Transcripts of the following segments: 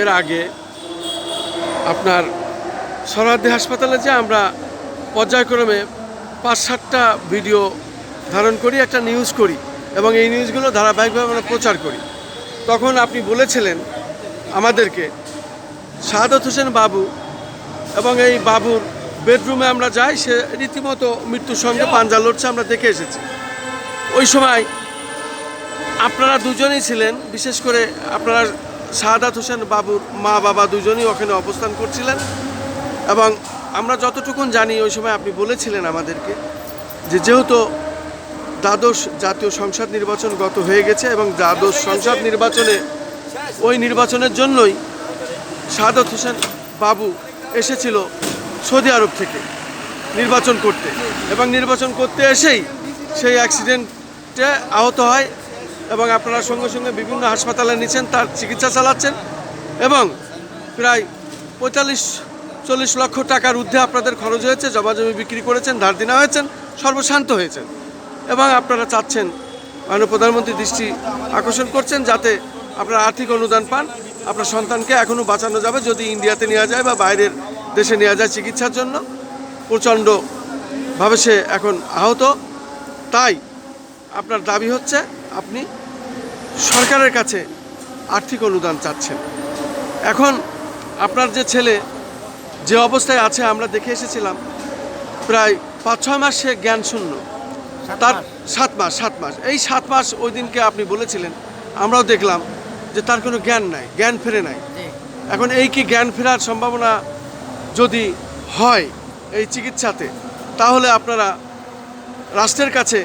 এর আগে আপনার সরহাদি হাসপাতালে যে আমরা পর্যায়ক্রমে পাঁচ সাতটা ভিডিও ধারণ করি, একটা নিউজ করি এবং এই নিউজগুলো ধারাবাহিকভাবে আমরা প্রচার করি। তখন আপনি বলেছিলেন আমাদেরকে, শাহাদত হোসেন বাবু এবং এই বাবুর বেডরুমে আমরা যাই, সে রীতিমতো মৃত্যুর সঙ্গে পাঞ্জা লড়ছে, আমরা দেখে এসেছি। ওই সময় আপনারা দুজনেই ছিলেন, বিশেষ করে আপনারা শাহাদাত হোসেন বাবুর মা বাবা দুজনই ওখানে অবস্থান করছিলেন। এবং আমরা যতটুকুন জানি ওই সময় আপনি বলেছিলেন আমাদেরকে যে যেহেতু দ্বাদশ জাতীয় সংসদ নির্বাচন গত হয়ে গেছে এবং দ্বাদশ সংসদ নির্বাচনে ওই নির্বাচনের জন্যই শাহাদত হোসেন বাবু এসেছিল সৌদি আরব থেকে নির্বাচন করতে। এবং নির্বাচন করতে এসেই সেই অ্যাক্সিডেন্টে আহত হয়। এবং আপনারা সঙ্গে সঙ্গে বিভিন্ন হাসপাতালে নিচ্ছেন, তার চিকিৎসা চালাচ্ছেন এবং প্রায় পঁয়তাল্লিশ, চল্লিশ লক্ষ টাকার ঊর্ধ্বে আপনাদের খরচ হয়েছে জমাজমি বিক্রি করেছেন, ধার দিনা হয়েছেন, সর্বশান্ত হয়েছেন। এবং আপনারা চাচ্ছেন, মাননীয় প্রধানমন্ত্রী দৃষ্টি আকর্ষণ করছেন যাতে আপনারা আর্থিক অনুদান পান, আপনার সন্তানকে এখনও বাঁচানো যাবে, যদি ইন্ডিয়াতে নেওয়া যায় বা বাইরের দেশে নেওয়া যায় চিকিৎসার জন্য। প্রচণ্ডভাবে সে এখন আহত। তাই আপনার দাবি হচ্ছে আপনি সরকারের কাছে আর্থিক অনুদান চাচ্ছেন। এখন আপনার যে ছেলে যে অবস্থায় আছে আমরা দেখে এসেছিলাম প্রায় পাঁচ ছয় মাস সে জ্ঞান শূন্য। তার সাত মাস সাত মাস। এই সাত মাস ওই দিনকে আপনি বলেছিলেন আমরাও দেখলাম যে তার কোনো জ্ঞান নাই জ্ঞান ফেরে নাই। এখন এই কি জ্ঞান ফেরার সম্ভাবনা যদি হয় এই চিকিৎসাতে তাহলে আপনারা রাষ্ট্রের কাছে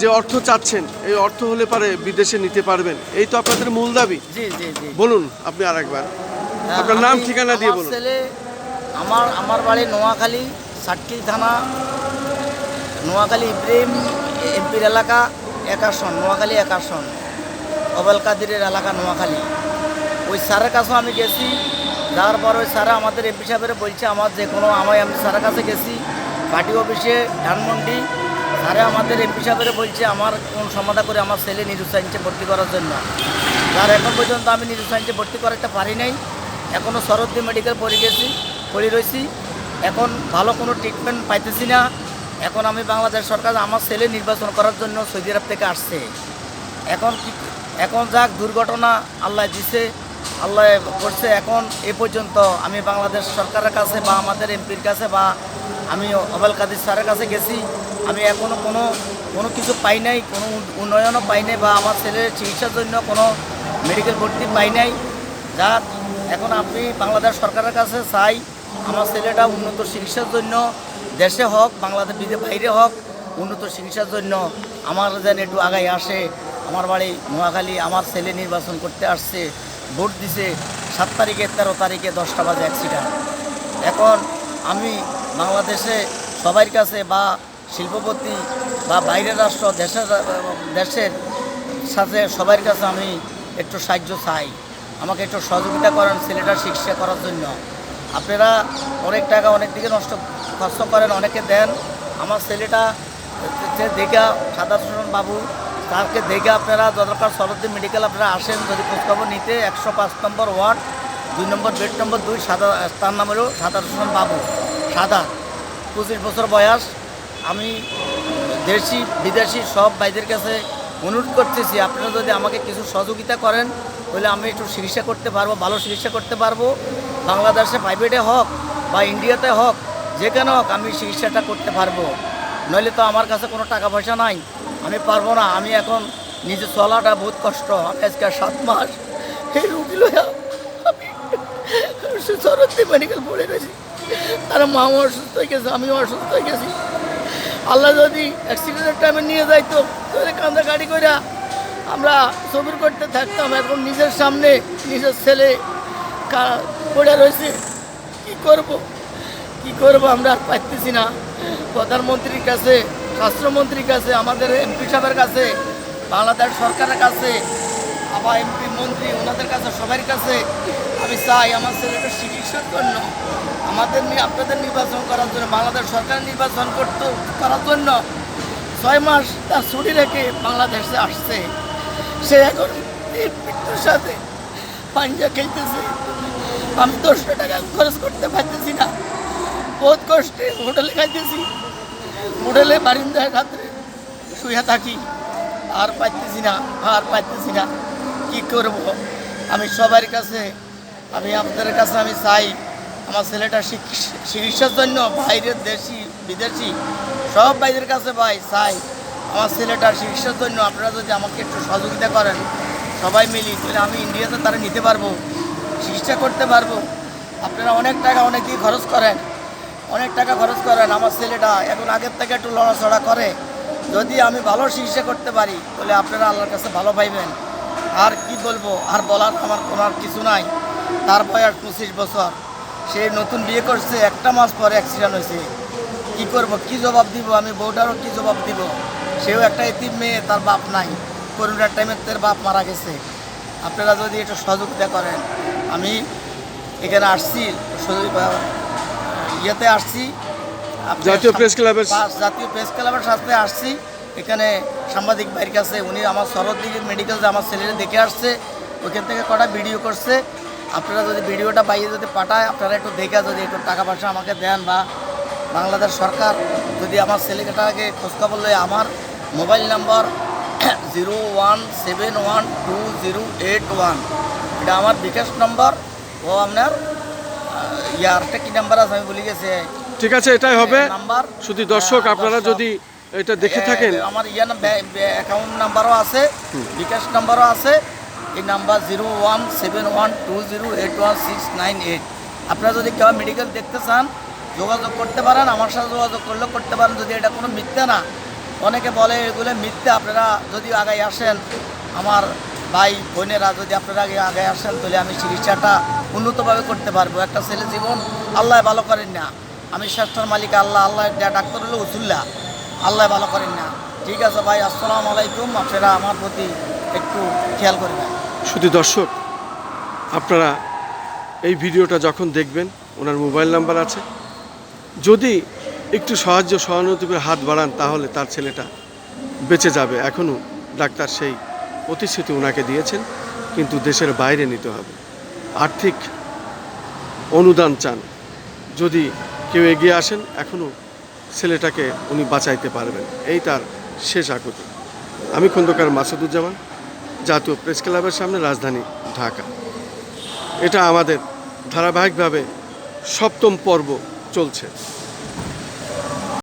যে অর্থ চাচ্ছেন এই অর্থ হলে পারে বিদেশে নিতে পারবেন। এই তো আপনাদের মূল দাবি। জি জি জি। বলুন আপনি আরেকবার। আপনার নাম ঠিকানা দিয়ে বলুন। আমার আমার বাড়ি নোয়াখালী সাতকিল থানা নোয়াখালী ইব্রাহিম এমপির এলাকা একাশন নোয়াখালী একাশন অবেল কাদিরের এলাকা নোয়াখালী। ওই স্যারের কাছেও আমি গেছি। যাওয়ার পর ওই স্যার আমাদের এমপি সাহেবের বলছে আমার যে কোনো আমি আমি স্যারের কাছে গেছি পার্টি অফিসে ধানমন্ডি স্যারে আমাদের এমপি সাহেবের বলছে, আমার কোন সমাধা করে আমার ছেলে নিরু সাইন্সে ভর্তি করার জন্য। আর এখন পর্যন্ত আমি নিরু সাইন্সে ভর্তি করাতে পারি নাই। এখনও শরৎদি মেডিকেল পড়ে গেছি, পড়ে রয়েছি এখন ভালো কোনো ট্রিটমেন্ট পাইতেছি না। এখন আমি বাংলাদেশ সরকার আমার ছেলে নির্বাচন করার জন্য সৌদি আরব থেকে আসছে। এখন এখন যাক, দুর্ঘটনা আল্লাহ দিছে, আল্লাহ করছে। এখন এ পর্যন্ত আমি বাংলাদেশ সরকারের কাছে বা আমাদের এমপির কাছে বা আমি অবেল কাদির স্যারের কাছে গেছি। আমি এখনও কোনো কোনো কিছু পাই নাই, কোনো উন্নয়নও পাই নাই বা আমার ছেলের চিকিৎসার জন্য কোনো মেডিকেল ভর্তি পাই নাই। যাক এখন আপনি বাংলাদেশ সরকারের কাছে চাই, আমার ছেলেটা উন্নত চিকিৎসার জন্য দেশে হোক বাংলাদেশ বিদে বাইরে হোক, উন্নত চিকিৎসার জন্য। আমার যেন একটু আগায় আসে, আমার বাড়ি নোয়াখালী, আমার ছেলে নির্বাচন করতে আসছে, ভোট দিছে, সাত তারিখে, তেরো তারিখে দশটা বাজে অ্যাক্সিডেন্ট এখন আমি বাংলাদেশে সবার কাছে বা শিল্পপতি বা বাইরের রাষ্ট্র, দেশের দেশের সাথে সবার কাছে আমি একটু সাহায্য চাই। আমাকে একটু সহযোগিতা করেন ছেলেটার চিকিৎসা করার জন্য। আপনারা অনেক টাকা অনেক দিকে নষ্ট, খরচ করেন, অনেকে দেন। আমার ছেলেটা যে দেখা সাদা বাবু। তাকে দেখে আপনারা দরকার সরদ্দি মেডিকেল আপনারা আসেন, যদি খোঁজখবর নিতে। একশো পাঁচ নম্বর ওয়ার্ড, দুই নম্বর বেড নম্বর দুই, সাদা, তার নাম হলো সাদা বাবু। সাদা, পঁচিশ বছর বয়স। আমি দেশি, বিদেশি সব ভাইদের কাছে অনুরোধ করতেছি, আপনারা যদি আমাকে কিছু সহযোগিতা করেন, তাহলে আমি একটু চিকিৎসা করতে পারব, ভালো চিকিৎসা করতে পারব। বাংলাদেশে প্রাইভেটে হোক বা ইন্ডিয়াতে হোক, যেখানে হোক আমি চিকিৎসাটা করতে পারব। নইলে তো আমার কাছে কোনো টাকা পয়সা নাই, আমি পারব না। আমি এখন নিজে চলাটা বহুত কষ্ট, আমি আজকে সাত মাস এই রুগী লইয়া আমি মেডিকেল পড়ে গেছি তার মাও অসুস্থ হয়ে গেছে, আমিও অসুস্থ হয়ে গেছি। আল্লাহ যদি অ্যাক্সিডেন্টের টাইমে নিয়ে যাইতো তাহলে কান্দা গাড়ি করে আমরা সবুর করতে থাকতাম। এখন নিজের সামনে নিজের ছেলে পড়ে রয়েছে। কি করব? কি করব আমরা আর পাইতেছি না। প্রধানমন্ত্রীর কাছে, স্বাস্থ্যমন্ত্রীর কাছে, আমাদের এমপি সাহেবের কাছে, বাংলাদেশ সরকারের কাছে আবার এমপি, মন্ত্রী, ওনাদের কাছে সবার কাছে আমি চাই আমার ছেলেটা চিকিৎসার জন্য, আমাদের নিয়ে আপনাদের নির্বাচন করার জন্য, বাংলাদেশ সরকার নির্বাচন করতে, করার জন্য ছয় মাস তার ছুটি রেখে বাংলাদেশে আসছে। সে এখন মৃত্যুর সাথে পাঞ্জা খেলতেছে। আমি দশটা টাকা খরচ করতে পারতেছি না। বহুত কষ্টে হোটেলে খাইতেছি। হোটেলে বারিন্দায় রাত্রে শুয়ে থাকি। আর পাইতেছি না, আর পাইতেছি না। কি করব? আমি সবার কাছে, আমি আপনাদের কাছে আমি চাই, আমার ছেলেটা চিকিৎসা- চিকিৎসার জন্য বাইরের দেশি, বিদেশি, সব বাইরের কাছে ভাই, চাই। আমার ছেলেটার চিকিৎসার জন্য আপনারা যদি আমাকে একটু সহযোগিতা করেন, সবাই মিলি, তাহলে আমি ইন্ডিয়াতে তারা নিতে পারব, চিকিৎসা করতে পারব। আপনারা অনেক টাকা অনেক দিয়ে খরচ করেন, অনেক টাকা খরচ করেন। আমার ছেলেটা এখন আগের থেকে একটু লড়াচড়া করে, যদি আমি ভালো চিকিৎসা করতে পারি, তাহলে আপনারা আল্লাহর কাছে ভালো পাইবেন। আর কি বলব আর বলার আমার কোনো আর কিছু নাই। তার বয়স পঁচিশ বছর। সে নতুন বিয়ে করছে একটা মাস পরে অ্যাক্সিডেন্ট হয়েছে। কি করব কি জবাব দিব? আমি বউটারও কি জবাব দিব? সেও একটা এতিম মেয়ে তার বাপ নাই। করোনার টাইমে তার বাপ মারা গেছে। আপনারা যদি একটু সহযোগিতা করেন। আমি এখানে আসছি ইয়েতে আসছি। জাতীয় প্রেস ক্লাবের- জাতীয় প্রেস ক্লাবের সাথে আসছি। এখানে সাংবাদিক ভাইয়ের কাছে উনি আমার শরৎদিঘি মেডিকেলে আমার ছেলেরা দেখে আসছে ওইখান থেকে কটা ভিডিও করছে। আপনারা যদি ভিডিওটা বাইরে যদি পাঠায় আপনারা একটু দেখে যদি একটু টাকা পয়সা আমাকে দেন বা বাংলাদেশ সরকার যদি আমার ছেলেটাকে খোঁজখবর লয় আমার mobile number zero one seven one two zero eight one এটা আমার বিকাশ নম্বর ও আপনার আহ, ইয়ে আরেকটা কী নাম্বার আছে আমি বলি গেছে। ঠিক আছে এটাই হবে। নাম্বার শুধু দর্শক আপনারা যদি এটা দেখে থাকেন? আমার ইয়ে অ্যাকাউন্ট নাম্বারও আছে বিকাশ নাম্বারও আছে। এই number zero one seven one two zero eight one six nine eight আপনারা যদি কেউ মেডিকেল দেখতে চান যোগাযোগ করতে পারেন আমার সাথে যোগাযোগ করলেও করতে পারেন যদি এটা কোনো মিথ্যা না। অনেকে বলে এগুলো মিথ্যা আপনারা যদি আগে আসেন আমার ভাই বোনেরা যদি আপনারা আগে আগে আসেন তাহলে আমি চিকিৎসাটা উন্নতভাবে করতে পারব। একটা ছেলে জীবন আল্লাহ ভালো করেন না। আমি শ্রেষ্ঠর মালিক আল্লাহ আল্লাহ ডাক্তার হলো উসুল্লাহ আল্লাহ ভালো করেন না। ঠিক আছে ভাই, আসসালামু আলাইকুম। আপনারা আমার প্রতি একটু খেয়াল করবেন শুধু দর্শক, আপনারা এই ভিডিওটা যখন দেখবেন, ওনার মোবাইল নাম্বার আছে। যদি একটু সাহায্য সহানুভূতির হাত বাড়ান, তাহলে তার ছেলেটা বেঁচে যাবে। এখনও ডাক্তার সেই প্রতিশ্রুতি ওনাকে দিয়েছেন, কিন্তু দেশের বাইরে নিতে হবে। আর্থিক অনুদান চান। যদি কেউ এগিয়ে আসেন এখনও ছেলেটাকে উনি বাঁচাইতে পারবেন। এই তার শেষ আকুতি। আমি খন্দকার মাসুদুজ্জামান, জাতীয় প্রেস ক্লাবের সামনে রাজধানী ঢাকা। এটা আমাদের ধারাবাহিকভাবে সপ্তম পর্ব চলছে।